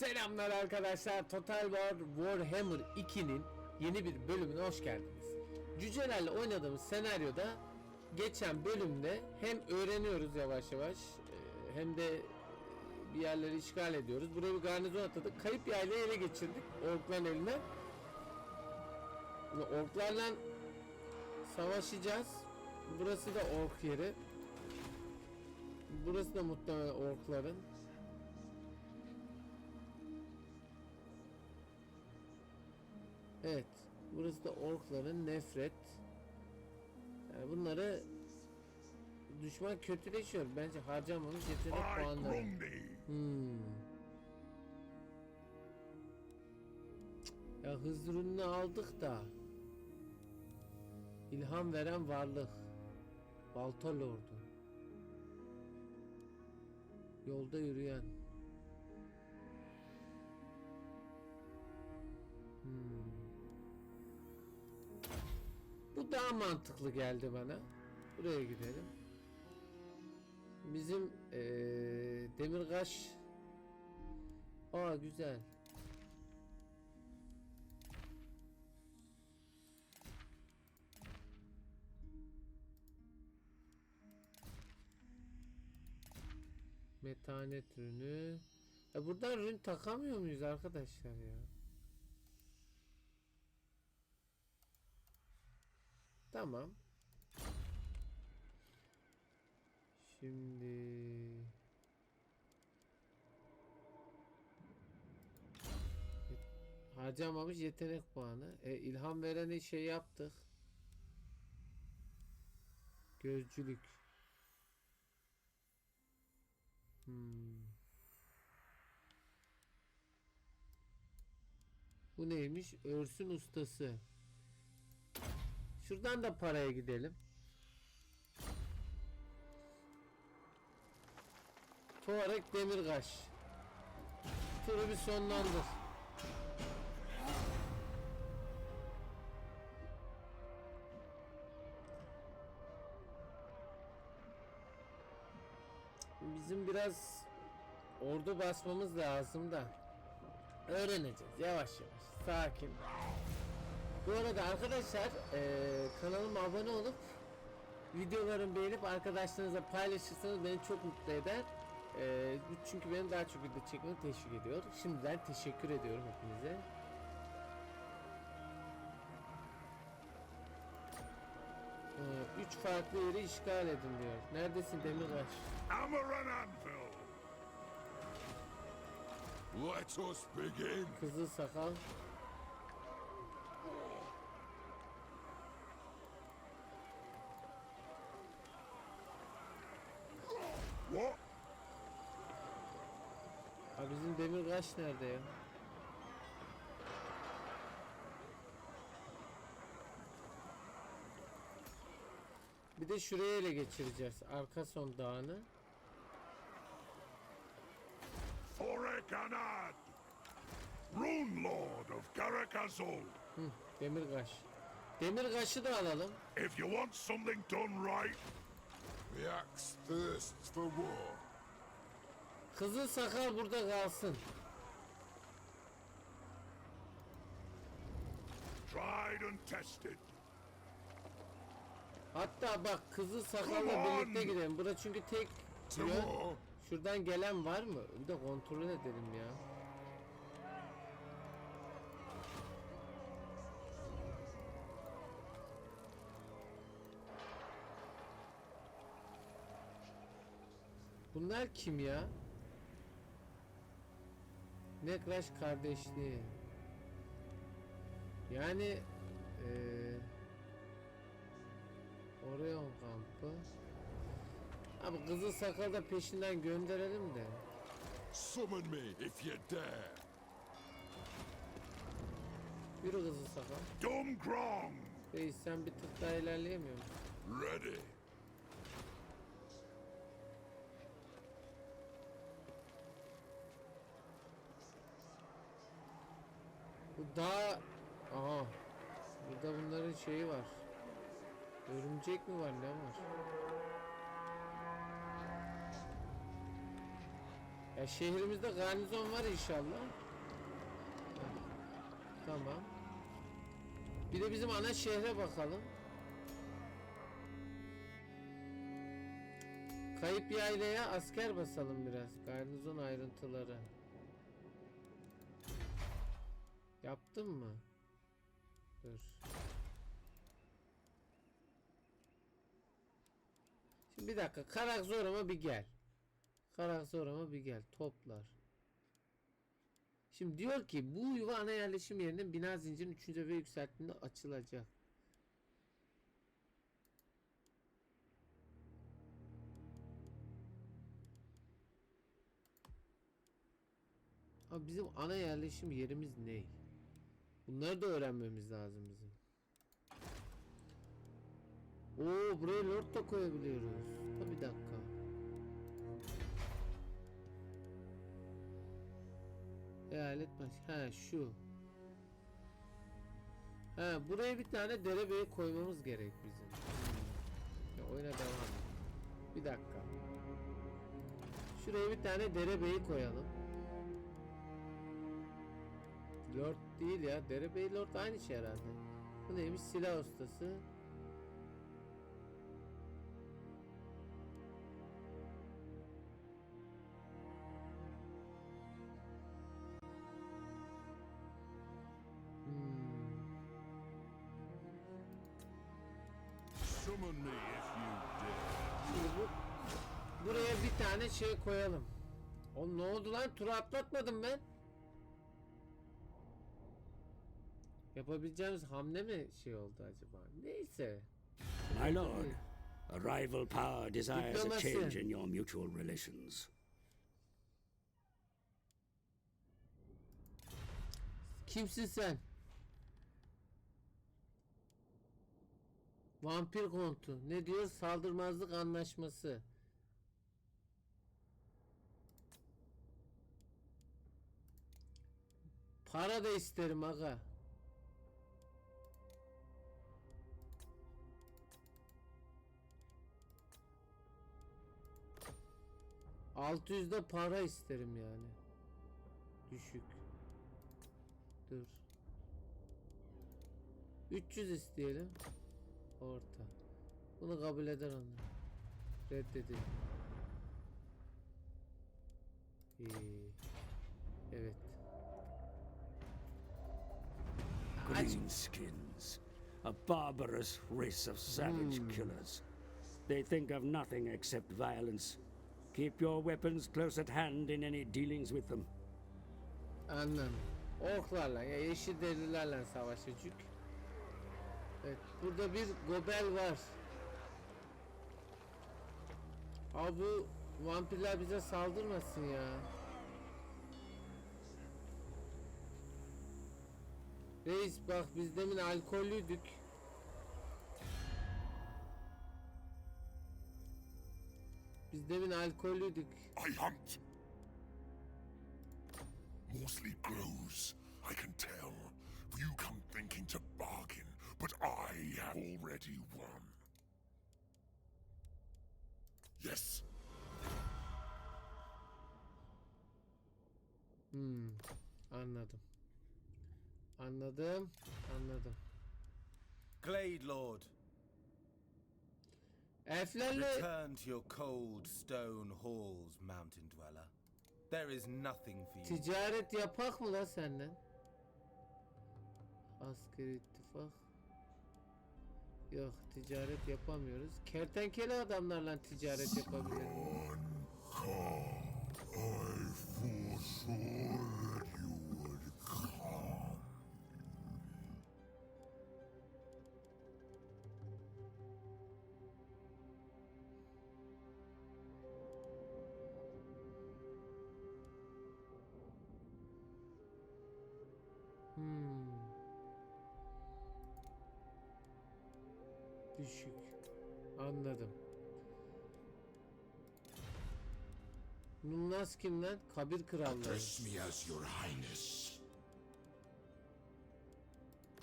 Selamlar arkadaşlar. Total War Warhammer 2'nin yeni bir bölümüne hoş geldiniz. Cücelerle oynadığımız senaryoda geçen bölümde hem öğreniyoruz yavaş yavaş e, hem de bir yerleri işgal ediyoruz. Buraya bir garnizon atadık. Kayıp yaylayı ele geçirdik orkların eline. Orklarla savaşacağız. Burası da ork yeri. Burası da muhtemelen orkların. Evet. Burası da orkların nefret. Yani bunları düşman kötüleşiyor. Bence harcamamış yetenek puanları. Hmm. Ya hız ürününü aldık da. İlham veren varlık. Balta lordu. Yolda yürüyen. Daha mantıklı geldi bana. Buraya gidelim. Bizim eee Demirkaş Aa güzel. Metanet ürünü. E buradan ürün takamıyor muyuz arkadaşlar ya? Tamam. Şimdi harcamamış yetenek puanı. E, ilham vereni şey yaptık. Gözcülük. Hmm. Bu neymiş? Örsün ustası. Şuradan da paraya gidelim. Tuareg Demirkaş. Turu bir sonlandır. Bizim biraz ordu basmamız lazım da öğreneceğiz yavaş yavaş sakin. Bu arada arkadaşlar eee kanalıma abone olup videolarımı beğenip arkadaşlarınızla paylaşırsanız beni çok mutlu eder. Bu çünkü beni daha çok video çekmeye teşvik ediyor. Şimdiden teşekkür ediyorum hepinize. Ee, Üç farklı yeri işgal edin diyor. Neredesin Demirbaş? Hammer and anvil. Let us begin. Kızıl sakal. What? Ha Demirbaş nerede ya? Bir de şuraya ele geçireceğiz. Arka son dağını. Orekanad. Rune Lord of Karakazol. Demirkaş. Demirkaş'ı da alalım. If you want something done right, the axe thirsts for war. Kızıl sakal burada kalsın. Tried and tested. Hatta bak kızıl sakalla birlikte gidelim. Bura çünkü tek yön. Şuradan gelen var mı? Bir de kontrol edelim ya. Bunlar kim ya? Nekraş kardeşliği. Yani eee Orion kampı. Abi kızıl sakal da peşinden gönderelim de. Summon me if you dare. Yürü kızıl sakal. Dumgrong. Reis sen bir tık daha ilerleyemiyor musun? Ready. Bu daha... Aha. Burada bunların şeyi var. Örümcek mi var ne var? Ya şehrimizde garnizon var inşallah. Tamam. Bir de bizim ana şehre bakalım. Kayıp yaylaya asker basalım biraz. Garnizon ayrıntıları. Yaptın mı? Dur. Şimdi bir dakika. Karak zoruma bir gel. Karak zoruma bir gel. Toplar. Şimdi diyor ki bu yuva ana yerleşim yerinin bina zincirinin 3. ve yükselttiğinde açılacak. Abi bizim ana yerleşim yerimiz ne? Bunları da öğrenmemiz lazım bizim. Oo buraya lord da koyabiliyoruz. Ha bir dakika. Eyalet baş. Ha şu. Ha buraya bir tane derebeyi koymamız gerek bizim. Hmm. Ya oyuna devam. Bir dakika. Şuraya bir tane derebeyi koyalım. Lord değil ya. Derebey Lord aynı şey herhalde. Bu neymiş? Silah ustası. Şimdi bu buraya bir tane şey koyalım. O ne oldu lan? Turu atlatmadım ben. Yapabileceğimiz hamle mi şey oldu acaba? Neyse. My lord, a rival power desires a change in your mutual relations. Kimsin sen? Vampir kontu. Ne diyor? Saldırmazlık anlaşması. Para da isterim aga. Altı yüzde para isterim yani. Düşük. Dur. 300 isteyelim. Orta. Bunu kabul eder onlar. Reddedelim. İyi. Evet. Greenskins, a barbarous race of savage killers. They think of nothing except violence. Keep your weapons close at hand in any dealings with them. Anladım. Orklarla ya yeşil delilerle savaşacak. Evet burada bir gobel var. Abi bu vampirler bize saldırmasın ya. Reis bak biz demin alkollüydük. Biz demin alkollüydük. I hunt. Morsley grows, I can tell. You come thinking to bargain, but I have already won. Yes, Hmm, anladım. Anladım, anladım. Glade Lord, Elflerle return to your cold stone halls, mountain dweller. There is nothing for you. ticaret yapak mı la senden? Askeri ittifak. Yok, ticaret yapamıyoruz. Kertenkele adamlarla ticaret yapabiliriz. I foresaw Düşük. Anladım. Nunnas kim lan? Kabir kralları. Address me as your highness.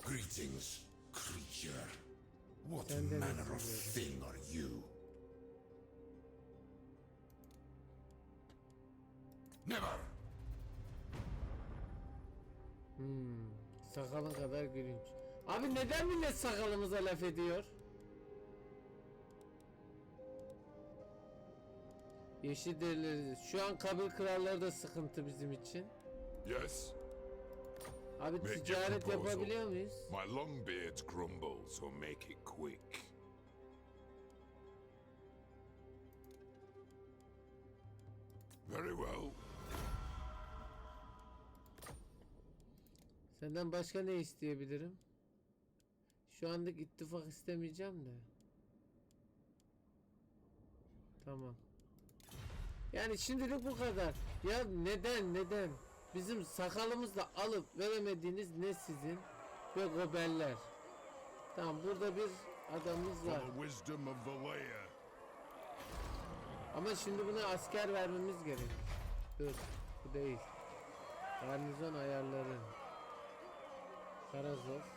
Greetings, creature. What Senden manner of thing are you? Never. Hmm, sakalın kadar gülünç. Abi neden millet sakalımıza laf ediyor? Yeşil derileri. Şu an kabir kralları da sıkıntı bizim için. Yes. Abi Make ticaret yapabiliyor muyuz? My long beard grumbles, so make it quick. Very well. Senden başka ne isteyebilirim? Şu anlık ittifak istemeyeceğim de. Tamam. Yani şimdilik bu kadar. Ya neden neden? Bizim sakalımızla alıp veremediğiniz ne sizin ve gobeller. Tamam burada bir adamımız var. Ama şimdi buna asker vermemiz gerek. Dur bu değil. Garnizon ayarları. Karazor.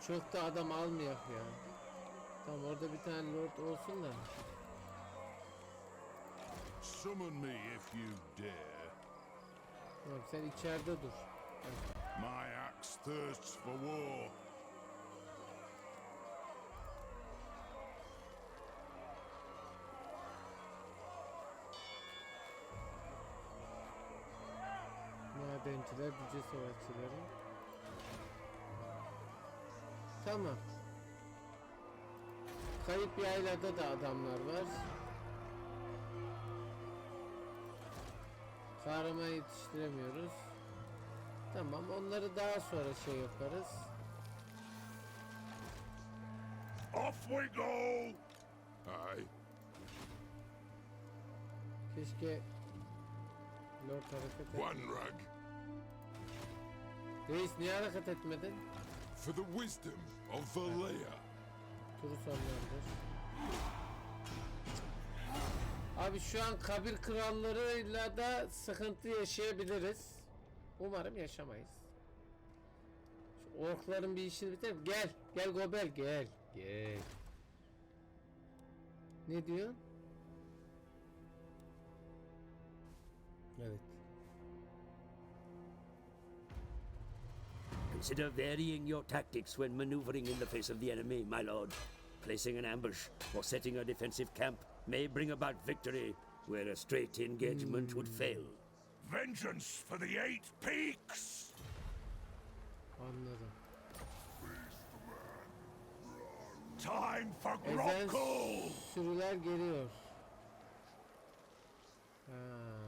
Çok da adam almayak ya. Tamam orada bir tane lord olsun da. Summon me if you dare. Tamam sen içeride dur. My axe thirsts for war. Madenciler, cüce savaşçıları. Tamam. Kayıp yaylada da adamlar var. Kahraman yetiştiremiyoruz. Tamam onları daha sonra şey yaparız. Off we go! Aye. Keşke Lord hareket et. One rug. Reis niye hareket etmedin? For the wisdom of Valea. Turu sonlandır. Abi şu an kabir krallarıyla da sıkıntı yaşayabiliriz. Umarım yaşamayız. Şu orkların bir işini biter. Gel. Gel Gobel gel. Gel. Ne diyor? Evet. Consider varying your tactics when maneuvering in the face of the enemy, my lord. Placing an ambush or setting a defensive camp may bring about victory where a straight engagement would hmm. fail. Vengeance for the Eight Peaks! Anladım. Time for Ezen Grockle! sürüler geliyor. Ha.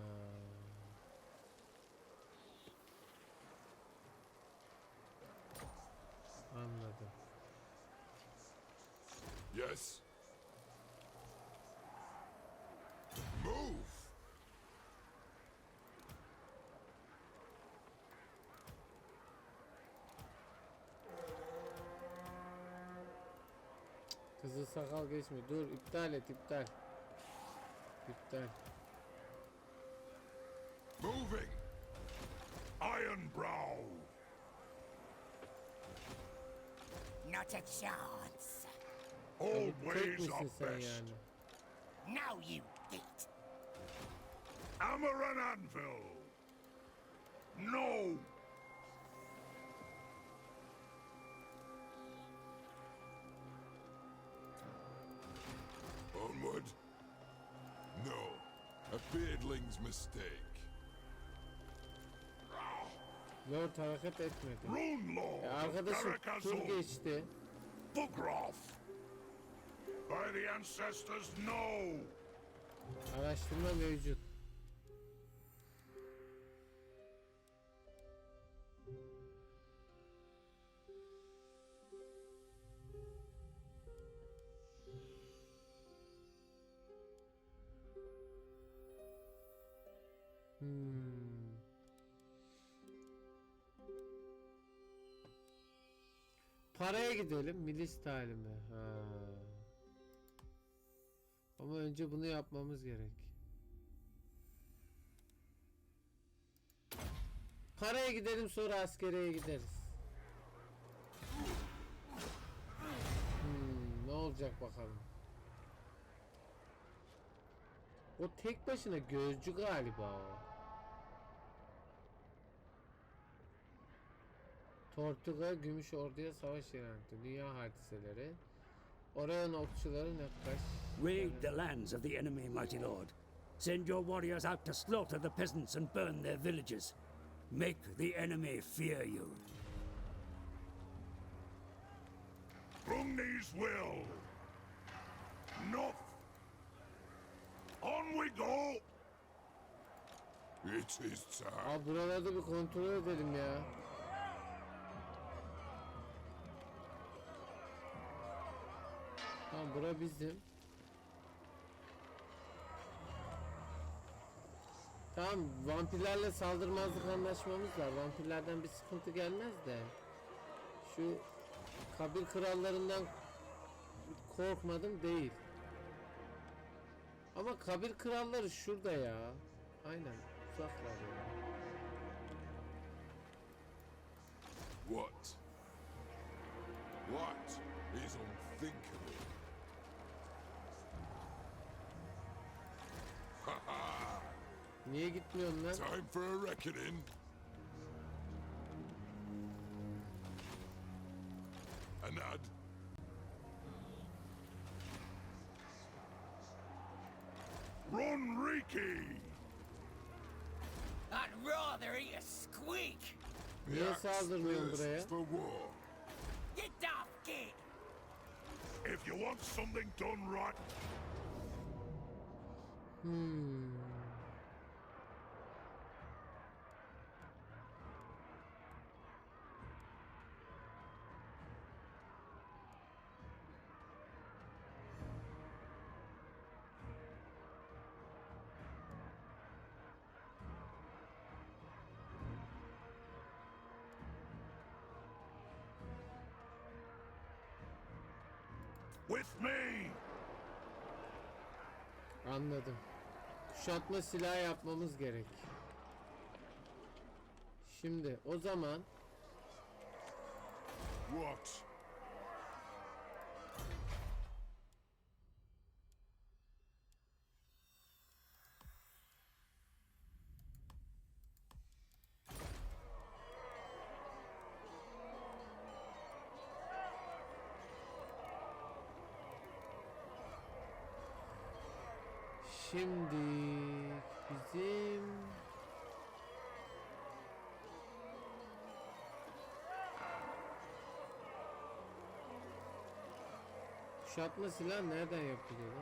Yes. Move! Kızıl sakal geçmiyor. Dur iptal et iptal. İptal. Moving! Iron Brow! Not a chance. All Tek ways misin are sen best. yani? Now you git. Hammer and anvil! No! Onward? No. A beardling's mistake. Lord hareket etmedi. Rune Lord E, of arkadaşım tur Karakazul! geçti. Bugroth! By the ancestors, no! Araştırma mevcut. Hmm. Paraya gidelim. Milis talimi. Ha. Ama önce bunu yapmamız gerek. Paraya gidelim sonra askereye gideriz. olacak bakalım. O tek başına gözcü galiba o. Tortuga Gümüş Ordu'ya savaş ilan etti. Dünya hadiseleri. Orion okçuları yaklaş. Raid the lands of the enemy, mighty lord. Send your warriors out to slaughter the peasants and burn their villages. Make the enemy fear you. Brungni's will. North. On we go. It is time. Aa buralarda bir kontrol edelim ya. Tamam bura bizim. Tamam vampirlerle saldırmazlık anlaşmamız var. Vampirlerden bir sıkıntı gelmez de. Şu kabir krallarından korkmadım değil. Ama kabir kralları şurada ya. Aynen uzaklar ya. What? What is unthinkable? Niye gitmiyorsun lan? Time for a reckoning. Anad. Ronriki! I'd rather eat a squeak. Niye The axe saldırmıyorsun buraya? for war. Get off, kid. If you want something done right, Hmm. With me! Anladım. Kuşatma silah yapmamız gerek. Şimdi o zaman What? Şimdi bizim Kuşatma silah nereden yapılıyor?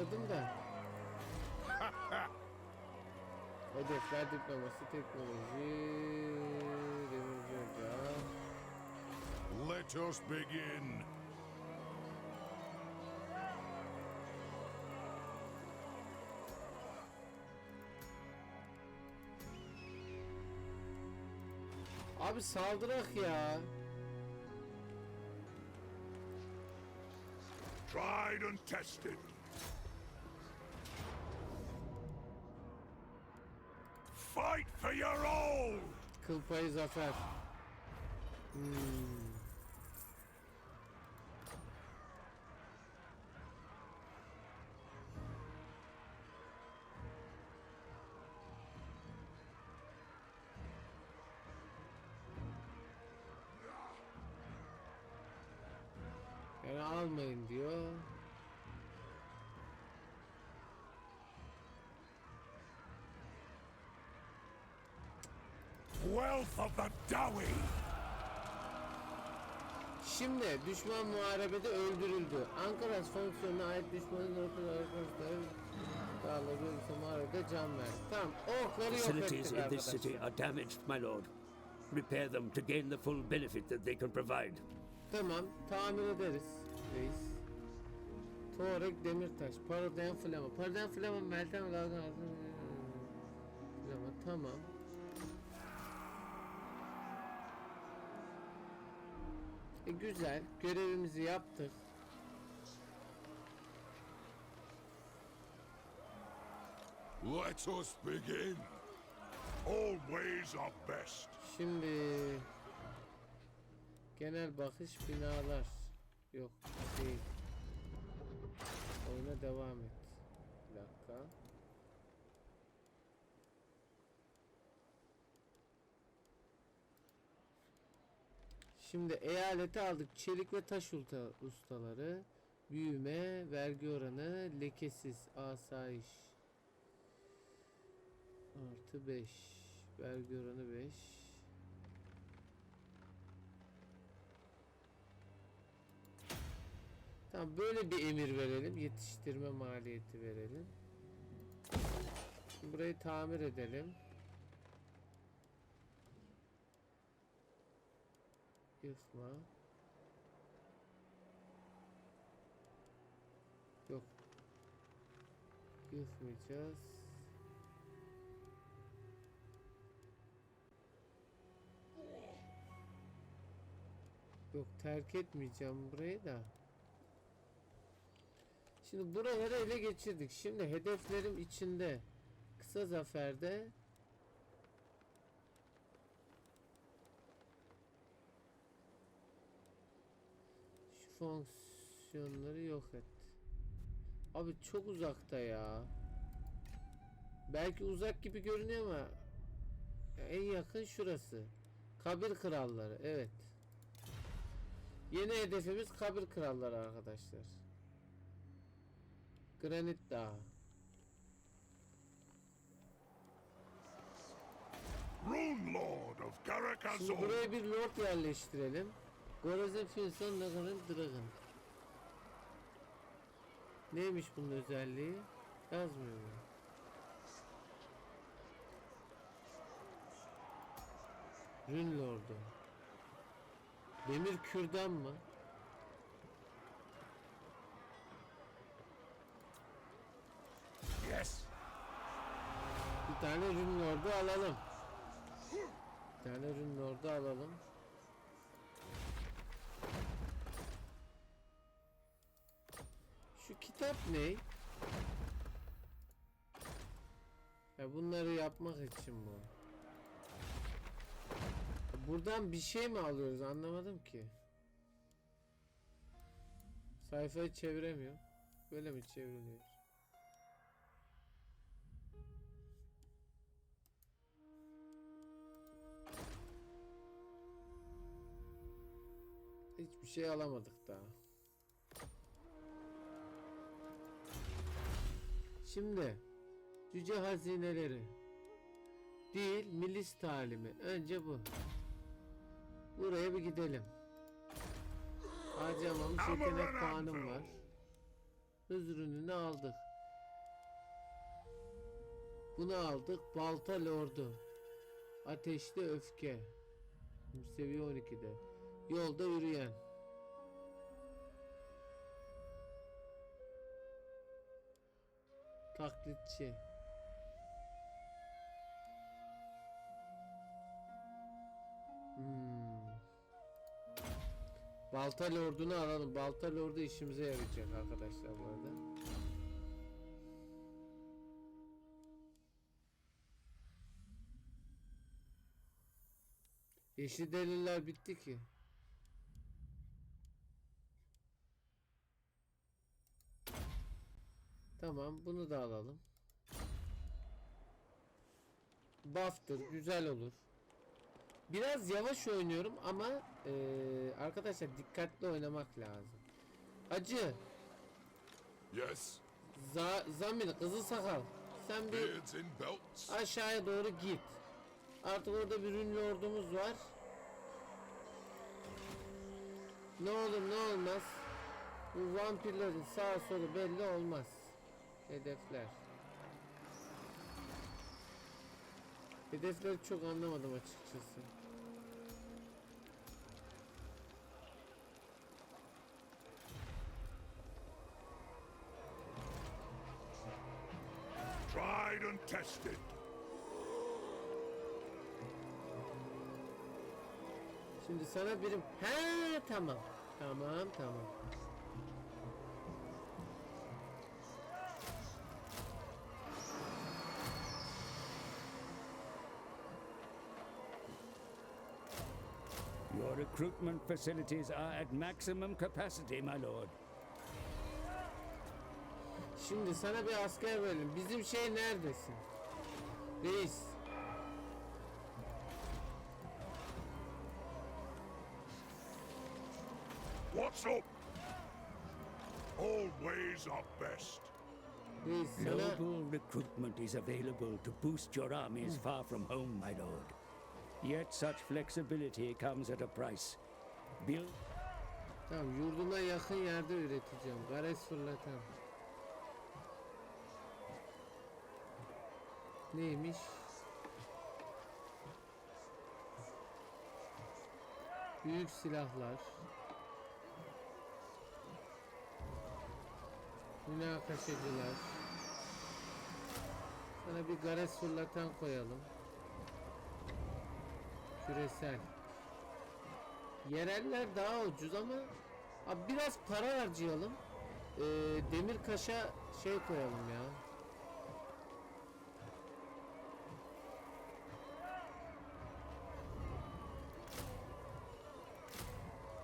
Anladım da. Hedefler diplomasi, teknoloji, demirci ocağı. Let us begin. Abi saldırak ya. Tried and tested. Own! Kıl payı zafer. Hmm. Yani almayın diyor. Wealth of the Dowie! Şimdi düşman muharebede öldürüldü. Ankaras fonksiyonuna ait düşmanın ortada arkadaşlar dağları ise muharebede can verdi. Tamam orkları yok Facilities ettik in this arkadaşlar. city are damaged, my lord. Repair them to gain the full benefit that they can provide. Tamam tamir ederiz reis. Torek Demirtaş. Paradayan Flama. Paradayan Flama Meltem Lagan. Flama tamam. E güzel. Görevimizi yaptık. Let us begin. All ways are best. Şimdi genel bakış binalar yok değil. Oyuna devam et. Bir dakika. Şimdi eyaleti aldık. Çelik ve taş ustaları. Büyüme, vergi oranı, lekesiz, asayiş. Artı 5. Vergi oranı 5. Tamam böyle bir emir verelim. Yetiştirme maliyeti verelim. Burayı tamir edelim. Yıkma. Yok. Yıkmayacağız. Yok terk etmeyeceğim burayı da. Şimdi buraları ele geçirdik. Şimdi hedeflerim içinde kısa zaferde şu fonksiyonları yok et. Abi çok uzakta ya. Belki uzak gibi görünüyor ama en yakın şurası. Kabir kralları. Evet. Yeni hedefimiz kabir kralları arkadaşlar. Granit Dağı. Rune Lord of Şimdi buraya bir lord yerleştirelim. Gorazin Finson Nagan'ın Dragon. Neymiş bunun özelliği? Yazmıyor mu? Rün Lord'u. Demir kürdan mı? Yes. Bir tane Rün Lord'u alalım. Bir tane Rün Lord'u alalım. Şu kitap ne? Ya bunları yapmak için bu. Buradan bir şey mi alıyoruz anlamadım ki. Sayfayı çeviremiyorum. Böyle mi çevriliyor? Hiçbir şey alamadık daha. Şimdi cüce hazineleri değil milis talimi. Önce bu. Buraya bir gidelim. Harcamamış yetenek puanım var. Hız ürününü aldık. Bunu aldık. Balta lordu. Ateşli öfke. Seviye 12'de. Yolda yürüyen. Taklitçi. Hmm. Balta lordunu alalım. Balta lordu işimize yarayacak arkadaşlar bu arada. Yeşil deliller bitti ki. Tamam bunu da alalım. Buff'tır güzel olur. Biraz yavaş oynuyorum ama eee, arkadaşlar dikkatli oynamak lazım. Acı, Yes. Za Zamir, kızıl sakal. Sen bir aşağıya doğru git. Artık orada bir ünlü ordumuz var. Ne olur ne olmaz. Bu vampirlerin sağ solu belli olmaz. Hedefler. Hedefleri çok anlamadım açıkçası. Tried and tested. Şimdi sana birim. He tamam. Tamam tamam. Recruitment facilities are at maximum capacity, my lord. Şimdi sana bir asker verelim. Bizim şey neredesin? Reis. What's up? All ways are best. Reis sana... Noble recruitment is available to boost your armies far from home, my lord. Yet such flexibility comes at a price. Build Tamam yurduma yakın yerde üreteceğim. Gares fırlatan. Neymiş? Büyük silahlar. Münakaşacılar. Sana bir gares fırlatan koyalım. Küresel. Yereller daha ucuz ama abi biraz para harcayalım. Ee, demir kaşa şey koyalım ya.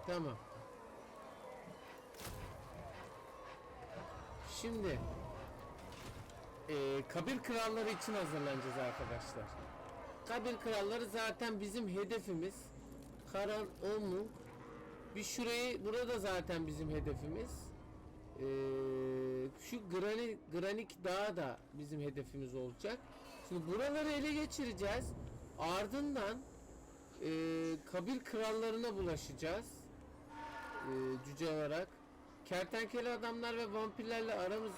Tamam. Şimdi ee, Kabir kralları için hazırlanacağız arkadaşlar. Kabir kralları zaten bizim hedefimiz. Karan o mu? Bir şurayı burada zaten bizim hedefimiz. Ee, şu Grani, Granik Dağı da bizim hedefimiz olacak. Şimdi buraları ele geçireceğiz. Ardından e, Kabir krallarına bulaşacağız. E, cüce olarak. Kertenkele adamlar ve vampirlerle aramız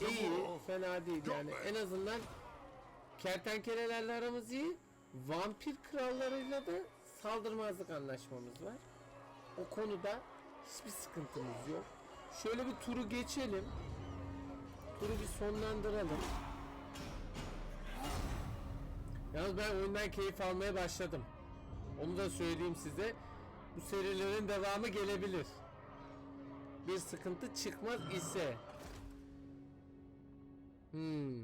iyi, fena değil yani. En azından kertenkelelerle aramız iyi. Vampir krallarıyla da saldırmazlık anlaşmamız var. O konuda hiçbir sıkıntımız yok. Şöyle bir turu geçelim. Turu bir sonlandıralım. Yalnız ben oyundan keyif almaya başladım. Onu da söyleyeyim size. Bu serilerin devamı gelebilir. Bir sıkıntı çıkmaz ise. Hmm.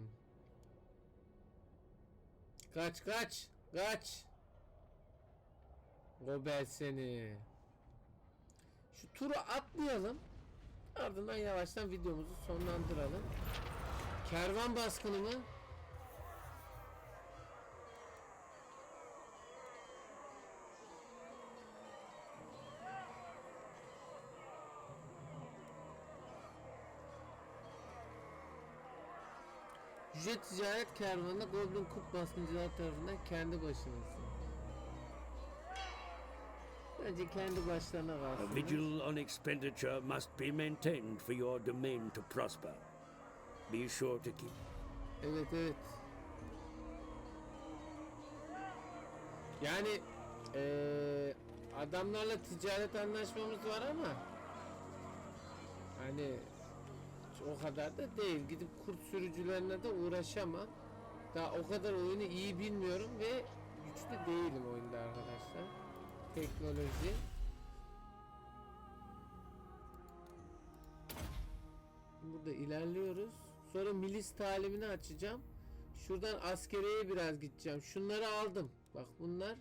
Kaç kaç kaç. Gobel seni. Şu turu atlayalım. Ardından yavaştan videomuzu sonlandıralım. Kervan baskını mı? Yüce ticaret kervanı Goblin Kurt baskıncılar tarafından kendi başınasın. Bence kendi başlarına A kalsın. vigil on expenditure must be maintained for your domain to prosper. Be sure to keep Evet evet. Yani eee, adamlarla ticaret anlaşmamız var ama hani o kadar da değil. Gidip kurt sürücülerine de uğraşamam. Daha o kadar oyunu iyi bilmiyorum ve güçlü değilim oyunda arkadaşlar. Teknoloji. Burada ilerliyoruz. Sonra milis talimini açacağım. Şuradan askeriyeye biraz gideceğim. Şunları aldım. Bak bunlar.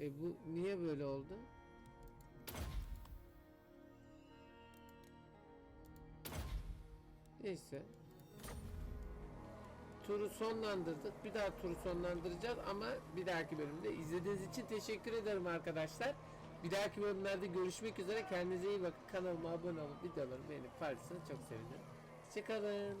E bu niye böyle oldu? Neyse. Turu sonlandırdık. Bir daha turu sonlandıracağız ama bir dahaki bölümde izlediğiniz için teşekkür ederim arkadaşlar. Bir dahaki bölümlerde görüşmek üzere. Kendinize iyi bakın. Kanalıma abone olup videolarımı beğenip paylaşırsanız çok sevinirim. Hoşçakalın.